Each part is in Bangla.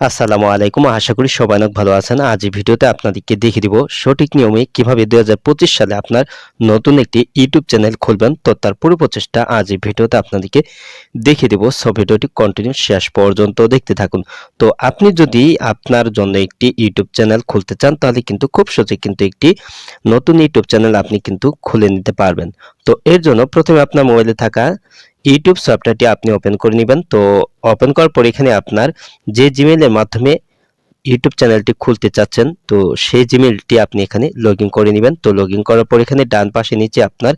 আসসালামু আলাইকুম। আশা করি সবাই অনেক ভালো আছেন। আজ এই ভিডিওতে আপনাদেরকে দেখিয়ে দিব সঠিক নিয়মে কীভাবে দু হাজার পঁচিশ সালে আপনার নতুন একটি ইউটিউব চ্যানেল খুলবেন। তো তার পুরো প্রচেষ্টা আজ এই ভিডিওতে আপনাদেরকে দেখিয়ে দিব। সব ভিডিওটি কন্টিনিউ শেষ পর্যন্ত দেখতে থাকুন। তো আপনি যদি আপনার জন্য একটি ইউটিউব চ্যানেল খুলতে চান, তাহলে কিন্তু খুব সহজে কিন্তু একটি নতুন ইউটিউব চ্যানেল আপনি কিন্তু খুলে নিতে পারবেন। তো এর জন্য প্রথমে আপনার মোবাইলে থাকা ইউটিউব সফটওয়্যারটি আপনি ওপেন করে নেবেন। তো ওপেন করার পর এখানে আপনার যে জিমেইলের মাধ্যমে ইউটিউব চ্যানেলটি খুলতে চাচ্ছেন, তো সেই জিমেইলটি আপনি এখানে লগ করে নেবেন। তো লগ করার পর এখানে ডান পাশে নিচে আপনার,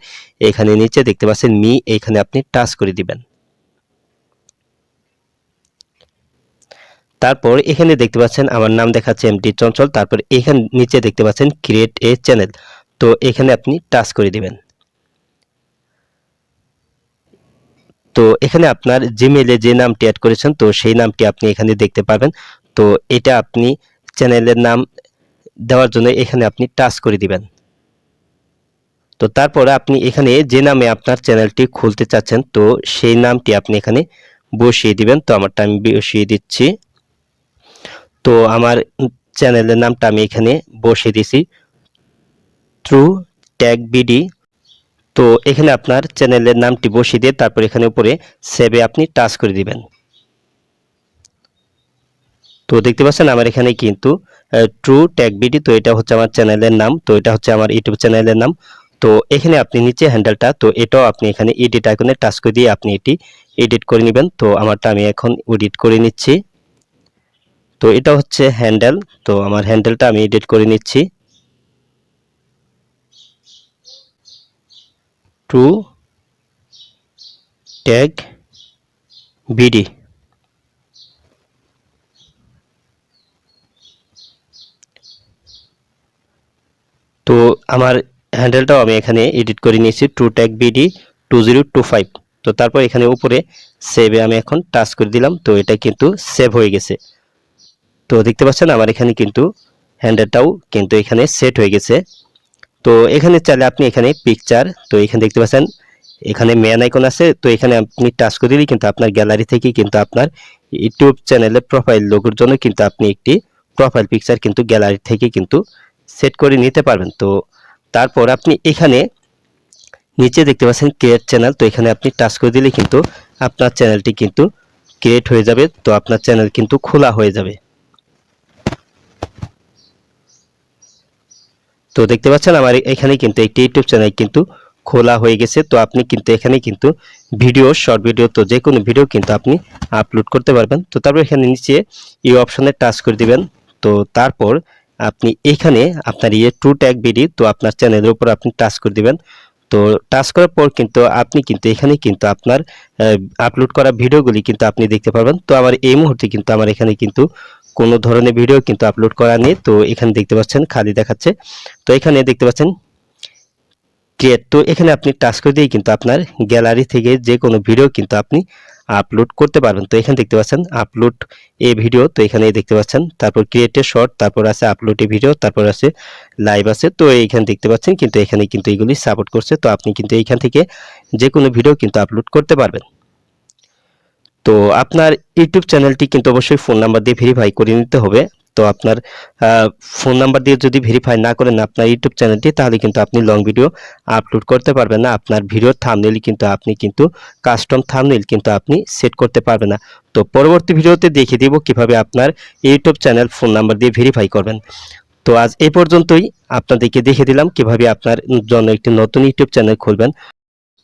এখানে নিচে দেখতে পাচ্ছেন মি, এখানে আপনি টাচ করে দিবেন। তারপর এখানে দেখতে পাচ্ছেন আমার নাম দেখাচ্ছে এমটি চঞ্চল, তারপর এখানে নিচে দেখতে পাচ্ছেন ক্রিয়েট এ চ্যানেল তো এখানে আপনি টাচ করে দিবেন। তো এখানে আপনার জিমেইলে যে নামটি অ্যাড করেছেন, তো সেই নামটি আপনি এখানে দেখতে পাবেন তো এটা আপনি চ্যানেলের নাম দেওয়ার জন্য এখানে আপনি টাচ করে দিবেন। তো তারপরে আপনি এখানে যে নামে আপনার চ্যানেলটি খুলতে চাচ্ছেন, তো সেই নামটি আপনি এখানে বসিয়ে দিবেন। তো আমারটা আমি বসিয়ে দিচ্ছি। তো আমার চ্যানেলের নামটা আমি এখানে বসিয়ে দিছি ট্রু ট্যাগ বিডি তো এখানে আপনার চ্যানেলের নামটি বসিয়ে দিয়ে তারপর এখানে উপরে সেভে আপনি টাচ করে দিবেন। তো দেখতে পাচ্ছেন আমার এখানে কিন্তু ট্রু ট্যাগ বিডি তো এটা হচ্ছে আমার চ্যানেলের নাম, তো এটা হচ্ছে আমার ইউটিউব চ্যানেলের নাম। তো এখানে আপনি নিচে হ্যান্ডেলটা তো এটাও আপনি এখানে এডিট আইকনে টাচ করে দিয়ে আপনি এটি এডিট করে নেবেন। তো আমারটা আমি এখন এডিট করে নিচ্ছি। তো এটা হচ্ছে হ্যান্ডেল তো আমার হ্যান্ডেলটা আমি এডিট করে নিচ্ছি। টু ট্যাগ বিডি তো আমার হ্যান্ডেলটাও আমি এখানে এডিট করে নিয়েছি to tag BD two zero two five তো তারপর এখানে উপরে সেভে আমি এখন টাচ করে দিলাম, তো এটা কিন্তু সেভ হয়ে গেছে। তো দেখতে পাচ্ছেন, আমার এখানে কিন্তু হ্যান্ডেলটাও কিন্তু এখানে সেট হয়ে গেছে। তো এখানে চাইলে আপনি এখানে পিকচার তো এখানে দেখতে পাচ্ছেন, এখানে ম্যান আইকন আছে, তো এখানে আপনি টাচ করে দিলেই কিন্তু আপনার গ্যালারি থেকে কিন্তু আপনার ইউটিউব চ্যানেলের প্রোফাইল লোগোর জন্য কিন্তু আপনি একটি প্রোফাইল পিকচার কিন্তু গ্যালারি থেকে কিন্তু সেট করে নিতে পারবেন। তো তারপর আপনি এখানে নিচে দেখতে পাচ্ছেন ক্রিয়েট চ্যানেল তো এখানে আপনি টাচ করে দিলে কিন্তু আপনার চ্যানেলটি কিন্তু ক্রিয়েট হয়ে যাবে, তো আপনার চ্যানেল কিন্তু খোলা হয়ে যাবে। তো দেখতে পাচ্ছেন, আমার এখানে কিন্তু একটি ইউটিউব চ্যানেল কিন্তু খোলা হয়ে গেছে। তো আপনি কিন্তু এখানে কিন্তু ভিডিও, শর্ট ভিডিও, তো যে কোনো ভিডিও কিন্তু আপনি আপলোড করতে পারবেন। তো তারপর এখানে নিচে এই অপশনে টাচ করে দিবেন। তো তারপর আপনি এখানে আপনার ইয়ে টু ট্যাগ বিডি তো আপনার চ্যানেলের উপর আপনি টাচ করে দিবেন। তো টাচ করার পর কিন্তু আপনি কিন্তু এখানে কিন্তু আপনার আপলোড করা ভিডিওগুলি কিন্তু আপনি দেখতে পারবেন। তো আমার এই মুহূর্তে কিন্তু আমার এখানে কিন্তু কোনো ধরনের ভিডিও কিন্তু আপলোড করা নেই, তো এখানে দেখতে পাচ্ছেন, খালি দেখাচ্ছে। তো এখানে দেখতে পাচ্ছেন ক্রিয়েট তো এখানে আপনি টাচ করে দিয়ে কিন্তু আপনার গ্যালারি থেকে যে কোনো ভিডিও কিন্তু আপনি আপলোড করতে পারবেন। তো এখানে দেখতে পাচ্ছেন আপলোড এ ভিডিও তো এখানে দেখতে পাচ্ছেন, তারপর ক্রিয়েটে শর্ট তারপর আছে আপলোড এ ভিডিও তারপর আছে লাইভ আছে। তো এইখানে দেখতে পাচ্ছেন, কিন্তু এখানে কিন্তু এগুলি সাপোর্ট করছে। তো আপনি কিন্তু এইখান থেকে যে কোনো ভিডিও কিন্তু আপলোড করতে পারবেন। তো আপনার ইউটিউব চ্যানেলটি কিন্তু অবশ্যই ফোন নাম্বার দিয়ে ভেরিফাই করে নিতে হবে। তো আপনার ফোন নাম্বার দিয়ে যদি ভেরিফাই না করেন আপনার ইউটিউব চ্যানেলটি, তাহলে কিন্তু আপনি লং ভিডিও আপলোড করতে পারবেন না। আপনার ভিডিওর থামনেল কিন্তু আপনি কিন্তু কাস্টম থামনেল কিন্তু আপনি সেট করতে পারবেন না। তো পরবর্তী ভিডিওতে দেখিয়ে দিব কীভাবে আপনার ইউটিউব চ্যানেল ফোন নাম্বার দিয়ে ভেরিফাই করবেন। তো আজ এই পর্যন্তই। আপনাদেরকে দেখে দিলাম কীভাবে আপনার জন্য একটি নতুন ইউটিউব চ্যানেল খুলবেন।